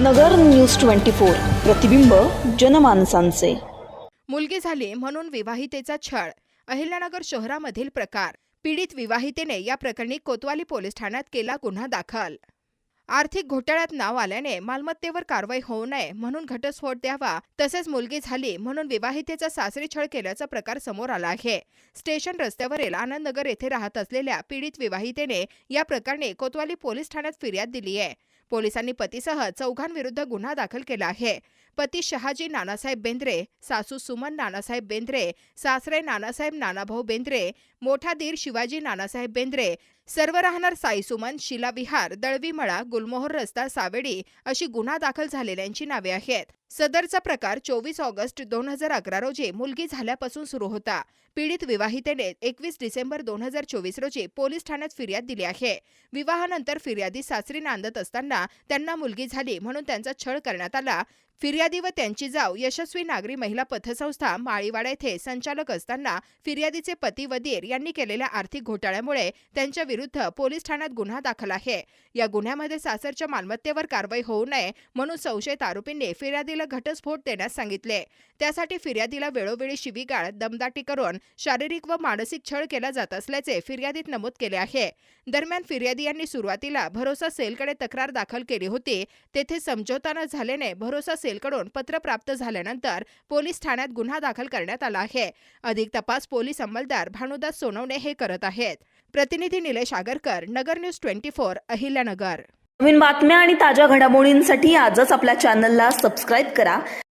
नगर news twenty four प्रतिबिंब जनमानसांचे. मुलगी झाली म्हणून विवाहितेचा छळ अहिल्यानगर शहरामधील प्रकार पीडित विवाहितेने या प्रकरणी कोतवाली पोलीस ठाण्यात केला गुन्हा दाखल. आर्थिक घोटाळ्यात नाव आल्याने मालमत्तेवर कारवाई होऊ नये म्हणून घटस्फोट द्यावा तसेच मुलगी झाली म्हणून विवाहितेचा सासरी छळ केल्याचा प्रकार समोर आला आहे. स्टेशन रस्त्यावरील आनंदनगर येथे राहत असलेल्या पीडित विवाहितेने या प्रकरणी कोतवाली पोलीस ठाण्यात फिर्याद दिली आहे पोलिसांनी पतीसह चौघांविरुद्ध गुन्हा दाखल केला आहे. पती शहाजी नानासाहेब बेंद्रे सासू सुमन नानासाहेब बेंद्रे सासरे नानासाहेब नानाभाऊ बेंद्रे मोठा दीर शिवाजी नानासाहेब बेंद्रे सर्व राहणार साई सुमन शिला विहार दळवीमळा गुलमोहर रस्ता सावेडी अशी गुन्हा दाखल झालेल्यांची नावे आहेत. सदरचा प्रकार चोवीस ऑगस्ट दोन हजार अकरा रोजी मुलगी झाल्यापासून सुरू होता. पीडित विवाहितेने एकवीस डिसेंबर दोन हजार चोवीस रोजी पोलीस ठाण्यात फिर्याद दिली आहे. विवाहानंतर फिर्यादी सासरी नांदत असताना त्यांना मुलगी झाली म्हणून त्यांचा छळ करण्यात आला. फिर्यादी व त्यांची जाव यशस्वी नागरी महिला पतसंस्था माळीवाडा येथे संचालक असताना फिर्यादीचे पती वदीर यांनी केलेल्या आर्थिक घोटाळ्यामुळे त्यांच्या विरुद्ध पोलीस ठाण्यात गुन्हा दाखल आहे. या गुन्ह्यामध्ये सासरच्या मालमत्तेवर कारवाई होऊ नये म्हणून संशयित आरोपींनी फिर्यादीला घटस्फोट देण्यास सांगितले. त्यासाठी फिर्यादीला वेळोवेळी शिवीगाळ दमदाटी करून शारीरिक व मानसिक छळ केला जात असल्याचे फिर्यादीत नमूद केले आहे. दरम्यान फिर्यादी यांनी सुरुवातीला भरोसा सेलकडे तक्रार दाखल केली होती. तेथे समझोता न झाल्याने भरोसा सेलकडून पत्र प्राप्त झाल्यानंतर पोलीस ठाण्यात गुन्हा दाखल करण्यात आला आहे. अधिक तपास पोलीस अंमलदार भानुदास सोनवणे हे करत आहेत. प्रतिनिधी Nilesh Agarkar Nagar news twenty four Ahilyanagar. नवीन बातम्या आणि ताज्या घडामोडींसाठी आजच आपल्या चॅनलला सबस्क्राईब करा.